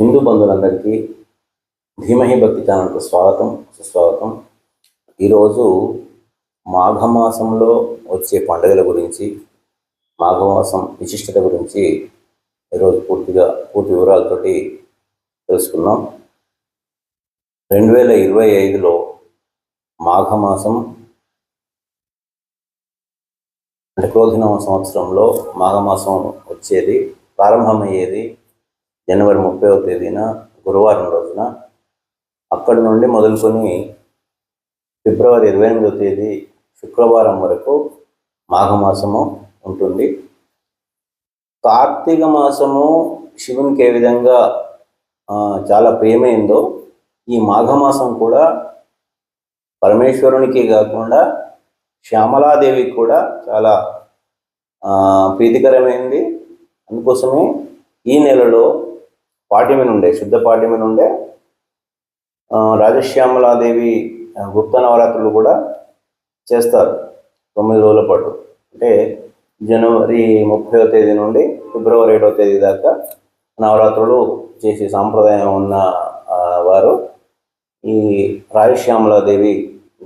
హిందూ బంధువులందరికీ ధీమహి భక్తి ఛానల్కు స్వాగతం సుస్వాగతం. ఈరోజు మాఘమాసంలో వచ్చే పండుగల గురించి మాఘమాసం విశిష్టత గురించి ఈరోజు పూర్తిగా పూర్తి వివరాలతోటి తెలుసుకున్నాం రెండు వేల ఇరవై ఐదులో మాఘమాసం అంటే క్రోధినవ సంవత్సరంలో మాఘమాసం వచ్చేది ప్రారంభమయ్యేది జనవరి ముప్పైవ తేదీన గురువారం రోజున అక్కడి నుండి మొదలుకొని ఫిబ్రవరి ఇరవై ఎనిమిదవ తేదీ శుక్రవారం వరకు మాఘమాసము ఉంటుంది. కార్తీక మాసము శివునికి ఏ విధంగా చాలా ప్రియమైందో ఈ మాఘమాసం కూడా పరమేశ్వరునికి కాకుండా శ్యామలాదేవికి కూడా చాలా ప్రీతికరమైంది. అందుకోసమే ఈ నెలలో పాటిమి నుండే శుద్ధ పాఠ్యమైన ఉండే రాజశ్యామలాదేవి గుప్త నవరాత్రులు కూడా చేస్తారు తొమ్మిది రోజుల పాటు. అంటే జనవరి ముప్పైవ తేదీ నుండి ఫిబ్రవరి ఏడవ తేదీ దాకా నవరాత్రులు చేసే సాంప్రదాయం ఉన్న వారు ఈ రాజశ్యామలాదేవి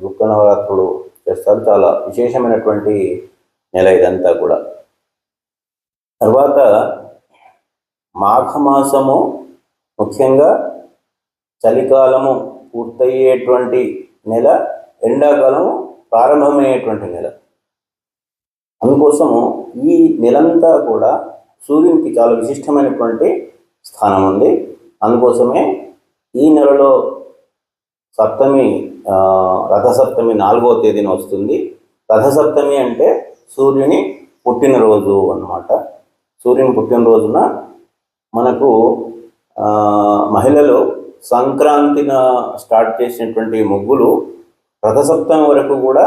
గుప్త నవరాత్రులు చేస్తారు. చాలా విశేషమైనటువంటి నెల ఇదంతా కూడా. తర్వాత మాఘమాసము ముఖ్యంగా చలికాలము పూర్తయ్యేటువంటి నెల ఎండాకాలము ప్రారంభమయ్యేటువంటి నెల. అందుకోసము ఈ నెలంతా కూడా సూర్యునికి చాలా విశిష్టమైనటువంటి స్థానం ఉంది. అందుకోసమే ఈ నెలలో సప్తమి రథసప్తమి నాలుగవ తేదీన వస్తుంది. రథసప్తమి అంటే సూర్యుని పుట్టినరోజు అన్నమాట. సూర్యుని పుట్టినరోజున మనకు మహిళలు సంక్రాంతిన స్టార్ట్ చేసినటువంటి ముగ్గులు రథసప్తమి వరకు కూడా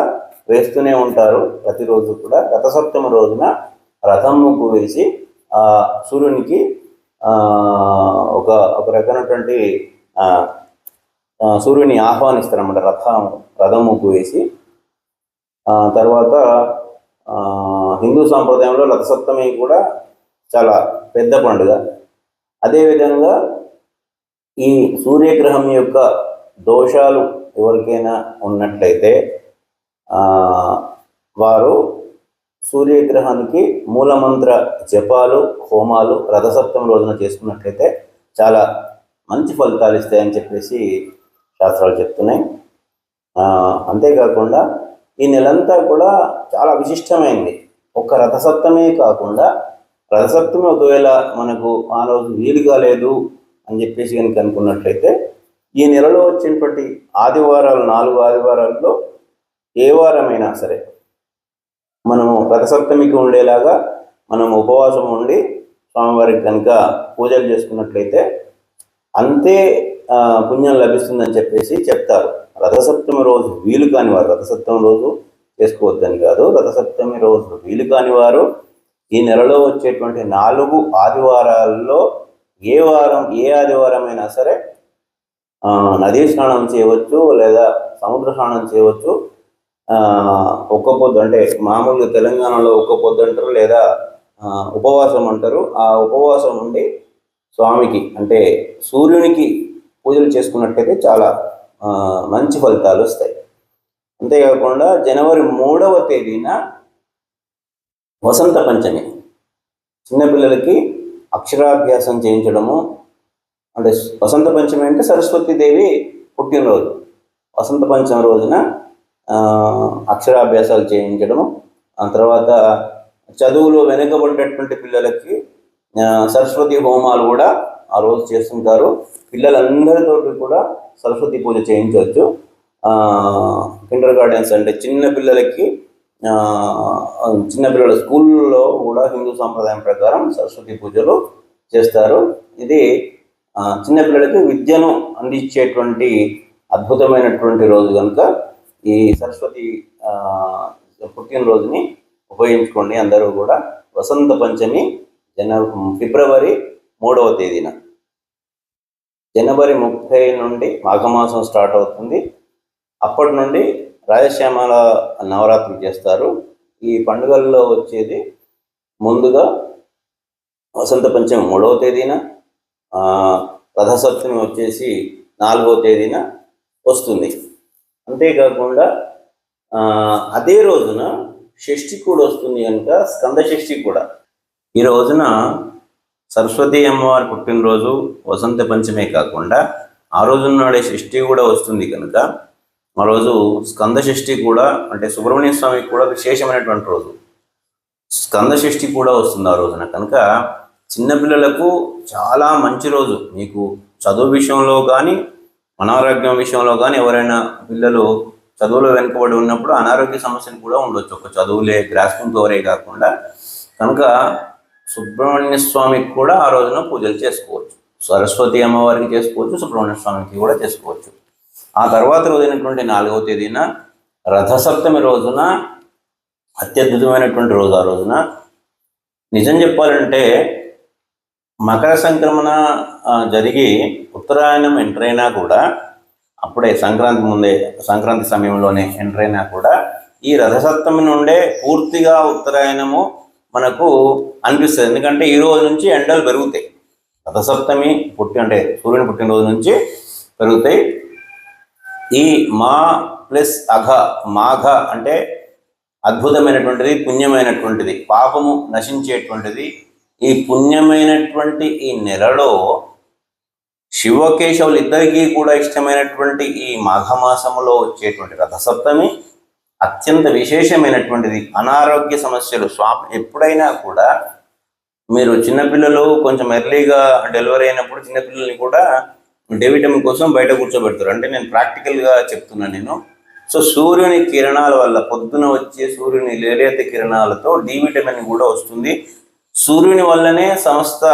వేస్తూనే ఉంటారు. ప్రతిరోజు కూడా రథసప్తమి రోజున రథం ముగ్గు వేసి ఆ సూర్యునికి ఒక ఒక రకమైనటువంటి సూర్యుని ఆహ్వానిస్తారన్నమాట. రథం రథం ముగ్గు వేసి తర్వాత హిందూ సాంప్రదాయంలో రథసప్తమి కూడా చాలా పెద్ద పండుగ. అదేవిధంగా ఈ సూర్యగ్రహం యొక్క దోషాలు ఎవరికైనా ఉన్నట్లయితే వారు సూర్యగ్రహానికి మూలమంత్ర జపాలు హోమాలు రథసప్తమి రోజున చేసుకున్నట్లయితే చాలా మంచి ఫలితాలు ఇస్తాయని చెప్పేసి శాస్త్రాలు చెప్తున్నాయి. అంతేకాకుండా ఈ నెలంతా కూడా చాలా విశిష్టమైంది. ఒక్క రథసప్తమే కాకుండా రథసప్తమి ఒకవేళ మనకు ఆ రోజు వీలు కాలేదు అని చెప్పేసి కనుక అనుకున్నట్లయితే ఈ నెలలో వచ్చినటువంటి ఆదివారాలు నాలుగు ఆదివారాల్లో ఏ వారమైనా సరే మనము రథసప్తమికి ఉండేలాగా మనం ఉపవాసం ఉండి స్వామివారికి కనుక పూజలు చేసుకున్నట్లయితే అంతే పుణ్యం లభిస్తుందని చెప్పేసి చెప్తారు. రథసప్తమి రోజు వీలు కాని వారు రథసప్తమి రోజు చేసుకోవద్దని కాదు రథసప్తమి రోజు వీలు కాని వారు ఈ నెలలో వచ్చేటువంటి నాలుగు ఆదివారాల్లో ఏ వారం ఏ ఆదివారం అయినా సరే నదీ స్నానం చేయవచ్చు లేదా సముద్ర స్నానం చేయవచ్చు. ఒక్క పొద్దు అంటే మామూలుగా తెలంగాణలో ఒక్క పొద్దు అంటారు లేదా ఉపవాసం అంటారు. ఆ ఉపవాసం ఉండి స్వామికి అంటే సూర్యునికి పూజలు చేసుకున్నట్టయితే చాలా మంచి ఫలితాలు వస్తాయి. అంతేకాకుండా జనవరి మూడవ తేదీన వసంత పంచమి. చిన్నపిల్లలకి అక్షరాభ్యాసం చేయించడము. అంటే వసంత పంచమి అంటే సరస్వతీదేవి పుట్టినరోజు. వసంత పంచమి రోజున అక్షరాభ్యాసాలు చేయించడము. ఆ తర్వాత చదువులో వెనుకబడినటువంటి పిల్లలకి సరస్వతి హోమాలు కూడా ఆ రోజు చేస్తుంటారు. పిల్లలందరితో కూడా సరస్వతి పూజ చేయించవచ్చు. కిండర్ గార్డెన్స్ అంటే చిన్న పిల్లలకి చిన్నపిల్లల స్కూల్లో కూడా హిందూ సాంప్రదాయం ప్రకారం సరస్వతి పూజలు చేస్తారు. ఇది చిన్నపిల్లలకి విద్యను అందించేటువంటి అద్భుతమైనటువంటి రోజు కనుక ఈ సరస్వతి పుట్టినరోజుని ఉపయోగించుకోండి. అందరూ కూడా వసంత పంచమి జన ఫిబ్రవరి మూడవ తేదీన. జనవరి ముప్పై నుండి మాఘమాసం స్టార్ట్ అవుతుంది. అప్పటి నుండి రాజశ్యామల నవరాత్రులు చేస్తారు. ఈ పండుగల్లో వచ్చేది ముందుగా వసంత పంచమి మూడవ తేదీన రథసప్తమి వచ్చేసి నాలుగవ తేదీన వస్తుంది. అంతేకాకుండా అదే రోజున షష్ఠి కూడా వస్తుంది కనుక స్కంద షష్ఠి కూడా. ఈ రోజున సరస్వతి అమ్మవారి పుట్టినరోజు వసంత పంచమే కాకుండా ఆ రోజు నాడే షష్ఠి కూడా వస్తుంది కనుక ఆ రోజు స్కంద కూడా అంటే సుబ్రహ్మణ్య స్వామికి కూడా విశేషమైనటువంటి రోజు. స్కందషష్ఠి కూడా వస్తుంది ఆ రోజున. కనుక చిన్నపిల్లలకు చాలా మంచి రోజు. మీకు చదువు విషయంలో కానీ అనారోగ్యం విషయంలో కానీ ఎవరైనా పిల్లలు చదువులో వెనుకబడి ఉన్నప్పుడు అనారోగ్య సమస్యలు కూడా ఉండొచ్చు. ఒక చదువులే గ్రాస్పింగ్ పవరే కాకుండా. కనుక సుబ్రహ్మణ్య స్వామికి కూడా ఆ రోజున పూజలు చేసుకోవచ్చు. సరస్వతి అమ్మవారికి చేసుకోవచ్చు సుబ్రహ్మణ్య స్వామికి కూడా చేసుకోవచ్చు. ఆ తర్వాత రోజైనటువంటి నాలుగవ తేదీన రథసప్తమి రోజున అత్యద్భుతమైనటువంటి రోజు ఆ రోజున. నిజం చెప్పాలంటే మకర సంక్రమణ జరిగి ఉత్తరాయణం ఎంటర్ అయినా కూడా అప్పుడే సంక్రాంతి ముందే సంక్రాంతి సమయంలోనే ఎంటర్ అయినా కూడా ఈ రథసప్తమి నుండే పూర్తిగా ఉత్తరాయణము మనకు అనిపిస్తుంది. ఎందుకంటే ఈ రోజు నుంచి ఎండలు పెరుగుతాయి. రథసప్తమి పుట్టి అంటే సూర్యుని పుట్టినరోజు నుంచి పెరుగుతాయి. ఈ మా ప్లస్ అఘ మాఘ అంటే అద్భుతమైనటువంటిది పుణ్యమైనటువంటిది పాపము నశించేటువంటిది. ఈ పుణ్యమైనటువంటి ఈ నెలలో శివకేశవులు ఇద్దరికీ కూడా ఇష్టమైనటువంటి ఈ మాఘమాసములో వచ్చేటువంటి రథసప్తమి అత్యంత విశేషమైనటువంటిది. అనారోగ్య సమస్యలు స్వా ఎప్పుడైనా కూడా మీరు చిన్నపిల్లలు కొంచెం ఎర్లీగా డెలివరీ అయినప్పుడు చిన్నపిల్లల్ని కూడా డేవిటమిన్ కోసం బయట కూర్చోబెడతారు. అంటే నేను ప్రాక్టికల్గా చెప్తున్నాను నేను. సో సూర్యుని కిరణాల వల్ల పొద్దున వచ్చే సూర్యుని లేలేత కిరణాలతో డి విటమిన్ కూడా వస్తుంది. సూర్యుని వల్లనే సమస్త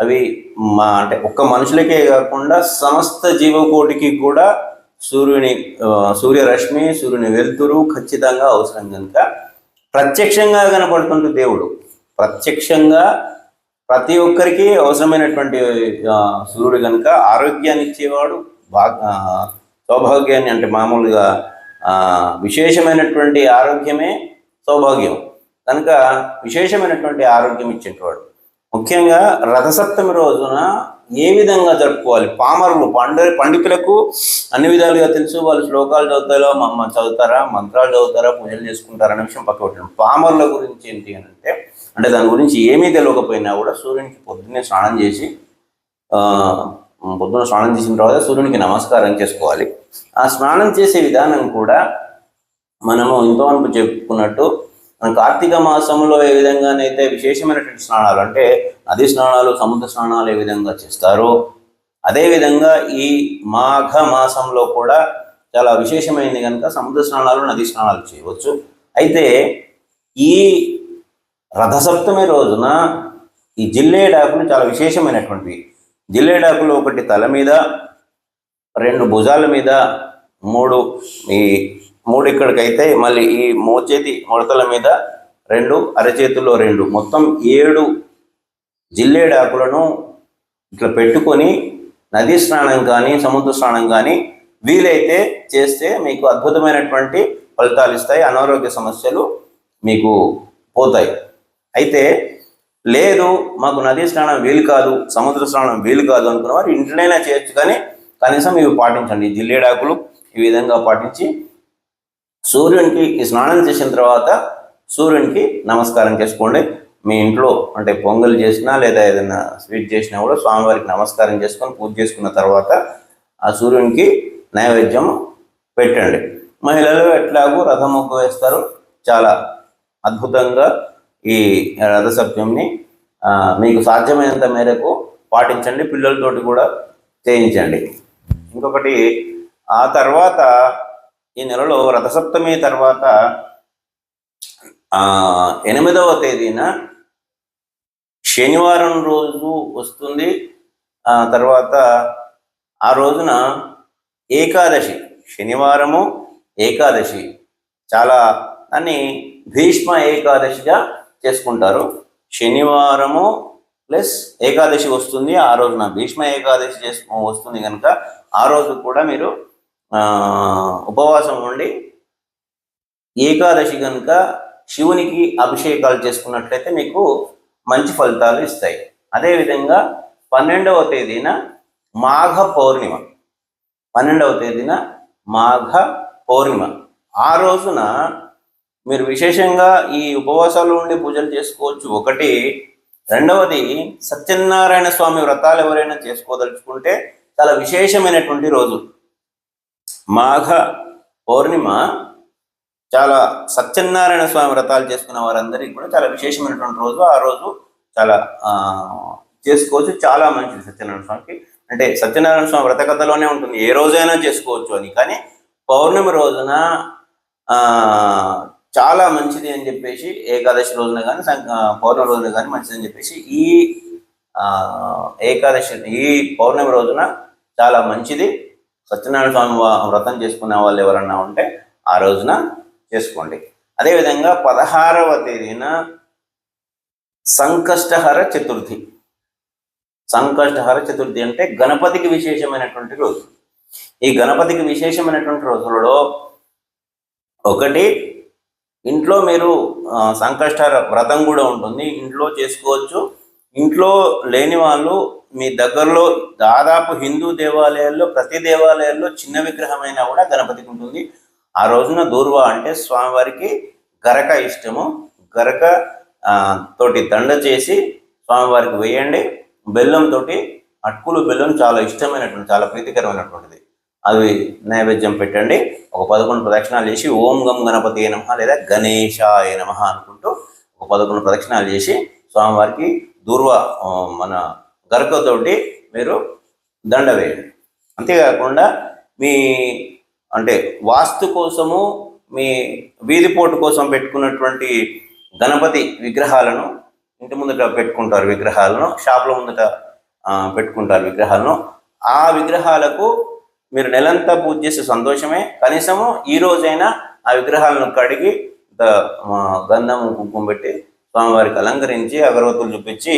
అవి మా అంటే ఒక్క మనుషులకే కాకుండా సమస్త జీవకోటికి కూడా సూర్యుని సూర్యరశ్మి సూర్యుని వెలుతురు ఖచ్చితంగా అవసరం కనుక. ప్రత్యక్షంగా కనపడుతుంది దేవుడు. ప్రత్యక్షంగా ప్రతి ఒక్కరికి అవసరమైనటువంటి సూర్యుడు కనుక ఆరోగ్యాన్ని ఇచ్చేవాడు భా సౌభాగ్యాన్ని అంటే మామూలుగా విశేషమైనటువంటి ఆరోగ్యమే సౌభాగ్యం. కనుక విశేషమైనటువంటి ఆరోగ్యం ఇచ్చేటవాడు ముఖ్యంగా రథసప్తమి రోజున ఏ విధంగా జరుపుకోవాలి? పామరులు పండ పండితులకు అన్ని విధాలుగా తెలుసు వాళ్ళు శ్లోకాలు చదువుతారో మమ్మల్ని చదువుతారా మంత్రాలు చదువుతారా పూజలు చేసుకుంటారా అనే విషయం పక్క పెట్టడం. పామరుల గురించి ఏంటి అంటే అంటే దాని గురించి ఏమీ తెలియకపోయినా కూడా సూర్యునికి పొద్దున్నే స్నానం చేసి పొద్దున్న స్నానం చేసిన తర్వాత సూర్యునికి నమస్కారం చేసుకోవాలి. ఆ స్నానం చేసే విధానం కూడా మనము ఇంతవరకు చెప్పుకున్నట్టు కార్తీక మాసంలో ఏ విధంగానైతే విశేషమైనటువంటి స్నానాలు అంటే నది స్నానాలు సముద్ర స్నానాలు ఏ విధంగా చేస్తారో అదేవిధంగా ఈ మాఘ మాసంలో కూడా చాలా విశేషమైనది కనుక సముద్ర స్నానాలు నది స్నానాలు చేయవచ్చు. అయితే ఈ రథసప్తమి రోజున ఈ జిల్లేడాకులు చాలా విశేషమైనటువంటివి. జిల్లేడాకులు ఒకటి తల మీద రెండు భుజాల మీద మూడు ఈ మూడు ఇక్కడికైతే మళ్ళీ ఈ మోచేతి ముడతల మీద రెండు అరచేతుల్లో రెండు. మొత్తం ఏడు జిల్లేడాకులను ఇట్లా పెట్టుకొని నదీ స్నానం కానీ సముద్ర స్నానం కానీ వీలైతే చేస్తే మీకు అద్భుతమైనటువంటి ఫలితాలు ఇస్తాయి. అనారోగ్య సమస్యలు మీకు పోతాయి. అయితే లేదు మాకు నదీ స్నానం వీలు కాదు సముద్ర స్నానం వీలు కాదు అనుకున్న వారు ఇంట్లోనే చేయొచ్చు కానీ కనీసం ఇవి పాటించండి. జిల్లేడాకులు ఈ విధంగా పాటించి సూర్యునికి ఈ స్నానం చేసిన తర్వాత సూర్యునికి నమస్కారం చేసుకోండి. మీ ఇంట్లో అంటే పొంగల్ చేసినా లేదా ఏదైనా స్వీట్ చేసినా కూడా స్వామివారికి నమస్కారం చేసుకొని పూజ చేసుకున్న తర్వాత ఆ సూర్యునికి నైవేద్యం పెట్టండి. మహిళలు ఎట్లాగూ రథం మొగ్గు వేస్తారు. చాలా అద్భుతంగా ఈ రథసప్తమిని మీకు సాధ్యమైనంత మేరకు పాటించండి పిల్లలతోటి కూడా చేయించండి. ఇంకొకటి ఆ తర్వాత ఈ నెలలో రథసప్తమి తర్వాత ఎనిమిదవ తేదీన శనివారం రోజు వస్తుంది. ఆ తర్వాత ఆ రోజున ఏకాదశి శనివారము ఏకాదశి. చాలా అని భీష్మ ఏకాదశిగా చేసుకుంటారు. శనివారము ప్లస్ ఏకాదశి వస్తుంది. ఆ రోజున భీష్మ ఏకాదశి చేసుకు వస్తుంది కనుక ఆ రోజు కూడా మీరు ఉపవాసం ఉండి ఏకాదశి కనుక శివునికి అభిషేకాలు చేసుకున్నట్లయితే మీకు మంచి ఫలితాలు ఇస్తాయి. అదేవిధంగా పన్నెండవ తేదీన మాఘ పౌర్ణిమ. పన్నెండవ తేదీన మాఘ పౌర్ణిమ. ఆ రోజున మీరు విశేషంగా ఈ ఉపవాసాలు ఉండి పూజలు చేసుకోవచ్చు. ఒకటి. రెండవది సత్యనారాయణ స్వామి వ్రతాలు ఎవరైనా చేసుకోదలుచుకుంటే చాలా విశేషమైనటువంటి రోజు. మాఘ పౌర్ణిమ చాలా సత్యనారాయణ స్వామి వ్రతాలు చేసుకున్న వారందరికీ కూడా చాలా విశేషమైనటువంటి రోజు. ఆ రోజు చాలా చేసుకోవచ్చు. చాలా మంచిది సత్యనారాయణ స్వామికి. అంటే సత్యనారాయణ స్వామి వ్రత కథలోనే ఉంటుంది. ఏ రోజైనా చేసుకోవచ్చు అని. కానీ పౌర్ణమి రోజున చాలా మంచిది అని చెప్పేసి ఏకాదశి రోజున కానీ పౌర్ణమి రోజున కానీ మంచిది అని చెప్పేసి ఈ ఏకాదశి ఈ పౌర్ణమి రోజున చాలా మంచిది. సత్యనారాయణ స్వామి వ్రతం చేసుకునే వాళ్ళు ఎవరన్నా ఉంటే ఆ రోజున చేసుకోండి. అదేవిధంగా పదహారవ తేదీన సంకష్టహర చతుర్థి. సంకష్టహర చతుర్థి అంటే గణపతికి విశేషమైనటువంటి రోజు. ఈ గణపతికి విశేషమైనటువంటి రోజులలో ఒకటి ఇంట్లో మీరు సంకష్ట వ్రతం కూడా ఉంటుంది. ఇంట్లో చేసుకోవచ్చు. ఇంట్లో లేని వాళ్ళు మీ దగ్గరలో దాదాపు హిందూ దేవాలయాల్లో ప్రతి దేవాలయాల్లో చిన్న విగ్రహమైనా కూడా గణపతికి ఉంటుంది. ఆ రోజున దూర్వా అంటే స్వామివారికి గరక ఇష్టము. గరక తోటి దండ చేసి స్వామివారికి వేయండి. బెల్లంతో అటుకులు బెల్లం చాలా ఇష్టమైనటువంటి చాలా ప్రీతికరమైనటువంటిది. అవి నైవేద్యం పెట్టండి. ఒక పదకొండు ప్రదక్షిణాలు చేసి ఓం గం గణపతి నమ లేదా గణేశాయ నమ అనుకుంటూ ఒక పదకొండు ప్రదక్షిణాలు చేసి స్వామివారికి దూర్వ మన గరకతోటి మీరు దండ వేయండి. అంతేకాకుండా మీ అంటే వాస్తు కోసము మీ వీధిపోటు కోసం పెట్టుకున్నటువంటి గణపతి విగ్రహాలను ఇంటి ముందట పెట్టుకుంటారు విగ్రహాలను షాపుల ముందట పెట్టుకుంటారు విగ్రహాలను. ఆ విగ్రహాలకు మీరు నెలంతా పూజ చేసే సంతోషమే. కనీసము ఈ రోజైనా ఆ విగ్రహాలను కడిగి గంధం కుంకుమ పెట్టి స్వామివారికి అలంకరించి అగరవత్తులు చూపించి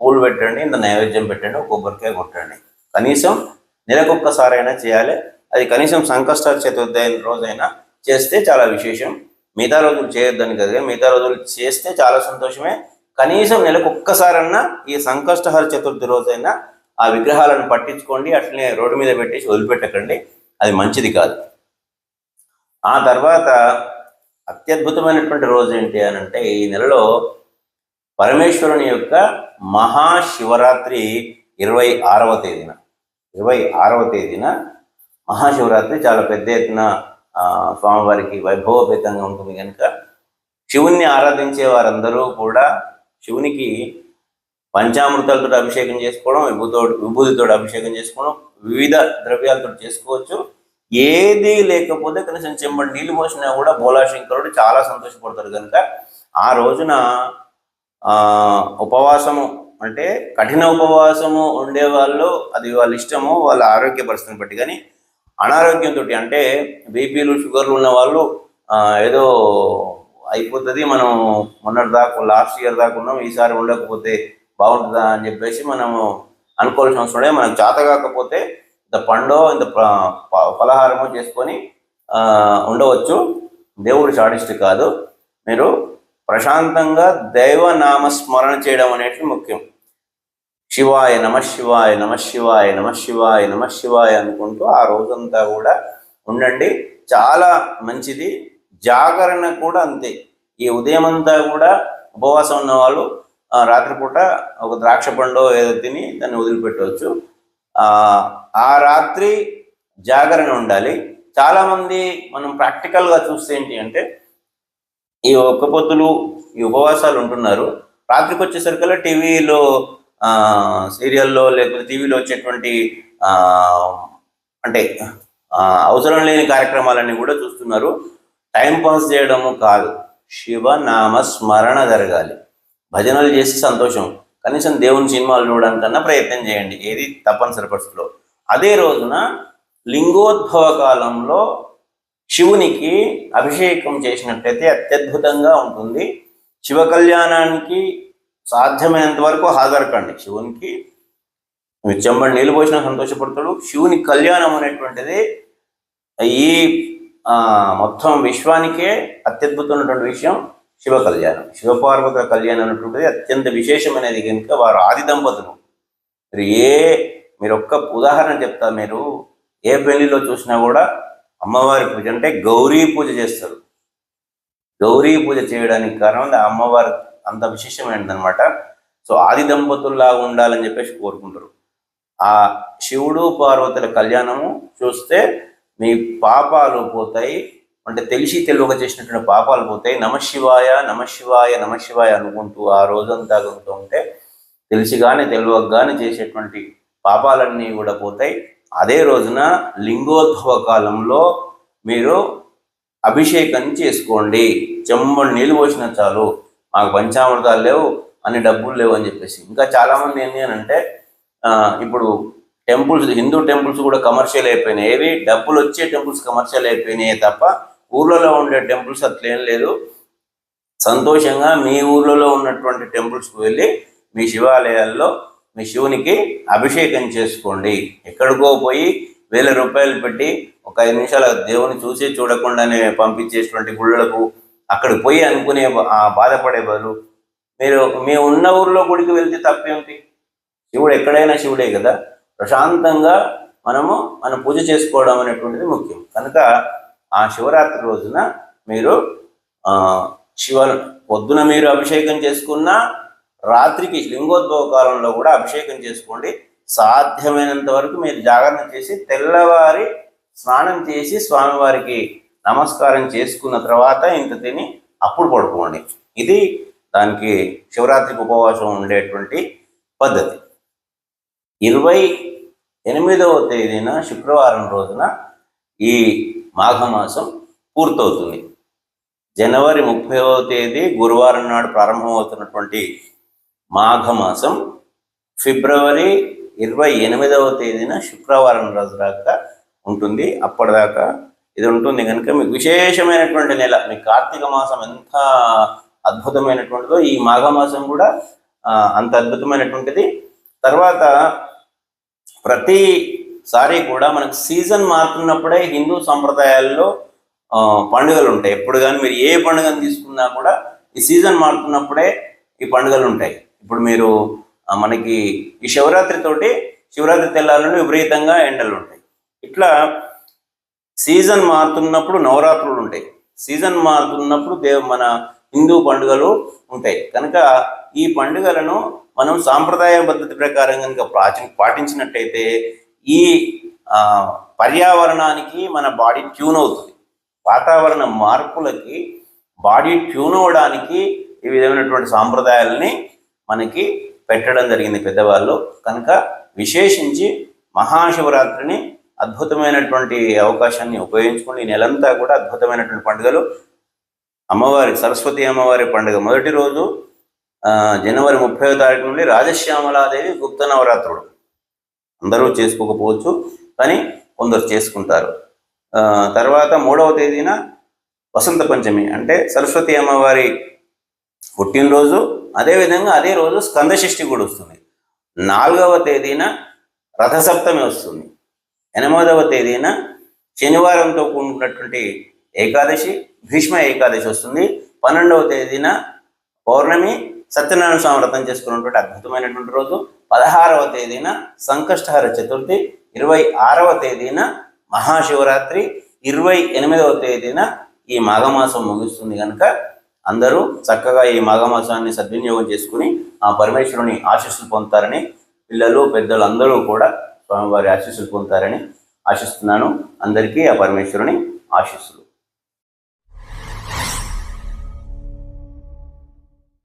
పూలు పెట్టండి ఇంత నైవేద్యం పెట్టండి కొబ్బరికాయ కొట్టండి. కనీసం నెలకొక్కసారైనా చేయాలి. అది కనీసం సంకష్ట చతుర్థి రోజైనా చేస్తే చాలా విశేషం. మిగతా రోజులు చేయొద్దని కదా మిగతా రోజులు చేస్తే చాలా సంతోషమే. కనీసం నెలకు ఒక్కసారన్నా ఈ సంకష్టహర చతుర్థి రోజైనా ఆ విగ్రహాలను పట్టించుకోండి అట్లనే రోడ్డు మీద పెట్టేసి వదిలిపెట్టకండి. అది మంచిది కాదు. ఆ తర్వాత అత్యద్భుతమైనటువంటి రోజు ఏంటి అని అంటే ఈ నెలలో పరమేశ్వరుని యొక్క మహాశివరాత్రి ఇరవై ఆరవ తేదీన ఇరవై ఆరవ తేదీన మహాశివరాత్రి చాలా పెద్ద ఎత్తున స్వామివారికి వైభవపేతంగా ఉంటుంది కనుక శివుణ్ణి ఆరాధించే వారందరూ కూడా శివునికి పంచామృతాలతో అభిషేకం చేసుకోవడం విభూతో విభూతితో అభిషేకం చేసుకోవడం వివిధ ద్రవ్యాలతో చేసుకోవచ్చు. ఏది లేకపోతే కనీసం చెంబడి నీళ్ళు పోసినా కూడా బోలాశంకరుడు చాలా సంతోషపడతారు కనుక ఆ రోజున ఉపవాసము అంటే కఠిన ఉపవాసము ఉండే వాళ్ళు అది వాళ్ళ ఇష్టము వాళ్ళ ఆరోగ్య పరిస్థితిని బట్టి. కానీ అనారోగ్యంతో అంటే బీపీలు షుగర్లు ఉన్న వాళ్ళు ఏదో అయిపోతుంది. మనం మొన్నటి దాకా లాస్ట్ ఇయర్ దాకా ఉన్నాం ఈసారి ఉండకపోతే బాగుంటుందా అని చెప్పేసి మనము అనుకోవాల్సిన అవసరం లేదు. మనకు చేత కాకపోతే ఇంత పండో ఇంత ఫలహారమో చేసుకొని ఉండవచ్చు. దేవుడు చాటిస్ట్ కాదు. మీరు ప్రశాంతంగా దైవ నామ స్మరణ చేయడం అనేది ముఖ్యం. శివాయ నమ శివాయ నమ శివాయ నమ శివాయ నమ శివాయ అనుకుంటూ ఆ రోజంతా కూడా ఉండండి. చాలా మంచిది. జాగరణ కూడా అంతే. ఈ ఉదయం అంతా కూడా ఉపవాసం ఉన్న వాళ్ళు రాత్రిపూట ఒక ద్రాక్ష పండు ఏదో తిని దాన్ని వదిలిపెట్టవచ్చు. ఆ, రాత్రి జాగరణ ఉండాలి. చాలామంది మనం ప్రాక్టికల్గా చూస్తే ఏంటి అంటే ఈ ఒక్క పొద్దులు ఈ ఉపవాసాలు ఉంటున్నారు. రాత్రికి వచ్చేసరికల్లా టీవీలో సీరియల్లో లేకపోతే టీవీలో వచ్చేటువంటి అంటే అవసరం లేని కార్యక్రమాలన్నీ కూడా చూస్తున్నారు. టైం పాస్ చేయడము కాదు. శివనామ స్మరణ జరగాలి. భజనలు చేసి సంతోషం. కనీసం దేవుని సినిమాలు చూడడానికన్నా ప్రయత్నం చేయండి. ఏది తప్పనిసరి పరిస్థితిలో. అదే రోజున లింగోద్భవ కాలంలో శివునికి అభిషేకం చేసినట్లయితే అత్యద్భుతంగా ఉంటుంది. శివ కళ్యాణానికి సాధ్యమైనంత వరకు హాజరకండి. శివునికి చెంబడి నీళ్ళు పోసిన సంతోషపడతాడు. శివుని కళ్యాణం అనేటువంటిది ఈ మొత్తం విశ్వానికే అత్యద్భుతమైనటువంటి విషయం. శివ కళ్యాణం శివపార్వతుల కళ్యాణం అనేటువంటిది అత్యంత విశేషమైనది. కనుక వారు ఆది దంపతులు మీరు ఏ మీరు ఒక్క ఉదాహరణ చెప్తా. మీరు ఏ పెళ్ళిలో చూసినా కూడా అమ్మవారి పూజ అంటే గౌరీ పూజ చేస్తారు. గౌరీ పూజ చేయడానికి కారణం ఆ అమ్మవారి అంత విశేషమైనది అనమాట సో ఆది దంపతుల్లా ఉండాలని చెప్పేసి కోరుకుంటారు. ఆ శివుడు పార్వతుల కళ్యాణము చూస్తే మీ పాపాలు పోతాయి. అంటే తెలిసి తెలియక చేసినటువంటి పాపాలు పోతాయి నమశివాయ నమశివాయ నమశివాయ అనుకుంటూ ఆ రోజంతా కలుగుతూ ఉంటే తెలిసి కానీ తెలియక కానీ చేసేటువంటి పాపాలన్నీ కూడా పోతాయి. అదే రోజున లింగోద్భవ కాలంలో మీరు అభిషేకం చేసుకోండి. చెమ్మడి నీళ్ళు పోసిన చాలు. మాకు పంచామృతాలు లేవు అని డబ్బులు లేవు అని చెప్పేసి. ఇంకా చాలామంది ఏంటి అని అంటే ఇప్పుడు టెంపుల్స్ హిందూ టెంపుల్స్ కూడా కమర్షియల్ అయిపోయినాయి. ఏవి? డబ్బులు వచ్చే టెంపుల్స్ కమర్షియల్ అయిపోయినాయి తప్ప ఊర్లలో ఉండే టెంపుల్స్ అట్లేం లేదు. సంతోషంగా మీ ఊర్లలో ఉన్నటువంటి టెంపుల్స్కి వెళ్ళి మీ శివాలయాల్లో మీ శివునికి అభిషేకం చేసుకోండి. ఎక్కడికో పోయి వేల రూపాయలు పెట్టి ఒక ఐదు నిమిషాలు దేవుని చూసి చూడకుండానే పంపించేటువంటి గుళ్ళకు అక్కడికి పోయి అనుకునే బాధపడే బదులు మీరు మీ ఉన్న ఊర్లో గుడికి వెళ్తే తప్పేమిటి? శివుడు ఎక్కడైనా శివుడే కదా. ప్రశాంతంగా మనము మన పూజ చేసుకోవడం అనేటువంటిది ముఖ్యం. కనుక ఆ శివరాత్రి రోజున మీరు శివ పొద్దున మీరు అభిషేకం చేసుకున్నా రాత్రికి లింగోద్భవ కాలంలో కూడా అభిషేకం చేసుకోండి. సాధ్యమైనంత వరకు మీరు జాగరణ చేసి తెల్లవారి స్నానం చేసి స్వామివారికి నమస్కారం చేసుకున్న తర్వాత ఇంత తిని అప్పుడు పడుకోండి. ఇది దానికి శివరాత్రికి ఉపవాసం ఉండేటువంటి పద్ధతి. ఇరవై ఎనిమిదవ తేదీన శుక్రవారం రోజున ఈ మాఘమాసం పూర్తవుతుంది. జనవరి ముప్పైవ తేదీ గురువారం నాడు ప్రారంభమవుతున్నటువంటి మాఘమాసం ఫిబ్రవరి ఇరవై ఎనిమిదవ తేదీన శుక్రవారం రోజు దాకా ఉంటుంది. అప్పటిదాకా ఇది ఉంటుంది కనుక మీకు విశేషమైనటువంటి నెల మీ కార్తీక మాసం ఎంత అద్భుతమైనటువంటిదో ఈ మాఘమాసం కూడా అంత అద్భుతమైనటువంటిది. తర్వాత ప్రతి సారీ కూడా మనకు సీజన్ మారుతున్నప్పుడే హిందూ సంప్రదాయాల్లో పండుగలు ఉంటాయి ఎప్పుడు కానీ మీరు ఏ పండుగను తీసుకున్నా కూడా ఈ సీజన్ మారుతున్నప్పుడే ఈ పండుగలు ఉంటాయి ఇప్పుడు మీరు మనకి ఈ శివరాత్రితోటి శివరాత్రి తెల్లాలను విపరీతంగా ఎండలు ఉంటాయి ఇట్లా సీజన్ మారుతున్నప్పుడు నవరాత్రులు ఉంటాయి సీజన్ మారుతున్నప్పుడు దేవ మన హిందూ పండుగలు ఉంటాయి. కనుక ఈ పండుగలను మనం సాంప్రదాయ పద్ధతి ప్రకారం కనుక ప్రాచి పాటించినట్టయితే ఈ పర్యావరణానికి మన బాడీ ట్యూన్ అవుతుంది. వాతావరణ మార్పులకి బాడీ ట్యూన్ అవ్వడానికి ఈ విధమైనటువంటి సాంప్రదాయాలని మనకి పెట్టడం జరిగింది పెద్దవాళ్ళు. కనుక విశేషించి మహాశివరాత్రిని అద్భుతమైనటువంటి అవకాశాన్ని ఉపయోగించుకుని ఈ నెలంతా కూడా అద్భుతమైనటువంటి పండుగలు. అమ్మవారి సరస్వతి అమ్మవారి పండుగ మొదటి రోజు జనవరి ముప్పై తారీఖు నుండి రాజశ్యామలాదేవి గుప్త నవరాత్రుడు అందరూ చేసుకోకపోవచ్చు కానీ కొందరు చేసుకుంటారు. తర్వాత మూడవ తేదీన వసంత పంచమి అంటే సరస్వతి అమ్మవారి పుట్టినరోజు అదేవిధంగా అదే రోజు స్కందషష్ఠి కూడా వస్తుంది. నాలుగవ తేదీన రథసప్తమి వస్తుంది. ఎనిమిదవ తేదీన శనివారంతో కూడుకున్నటువంటి ఏకాదశి భీష్మ ఏకాదశి వస్తుంది. పన్నెండవ తేదీన పౌర్ణమి సత్యనారాయణ స్వామి వ్రతం చేసుకున్నటువంటి అద్భుతమైనటువంటి రోజు. పదహారవ తేదీన సంకష్టహర చతుర్థి. ఇరవై ఆరవ తేదీన మహాశివరాత్రి. ఇరవై ఎనిమిదవ తేదీన ఈ మాఘమాసం ముగుస్తుంది కనుక అందరూ చక్కగా ఈ మాఘమాసాన్ని సద్వినియోగం చేసుకుని ఆ పరమేశ్వరుని ఆశీస్సులు పొందుతారని పిల్లలు పెద్దలు అందరూ కూడా స్వామివారి ఆశీస్సులు పొందుతారని ఆశిస్తున్నాను. అందరికీ ఆ పరమేశ్వరుని ఆశీస్సులు.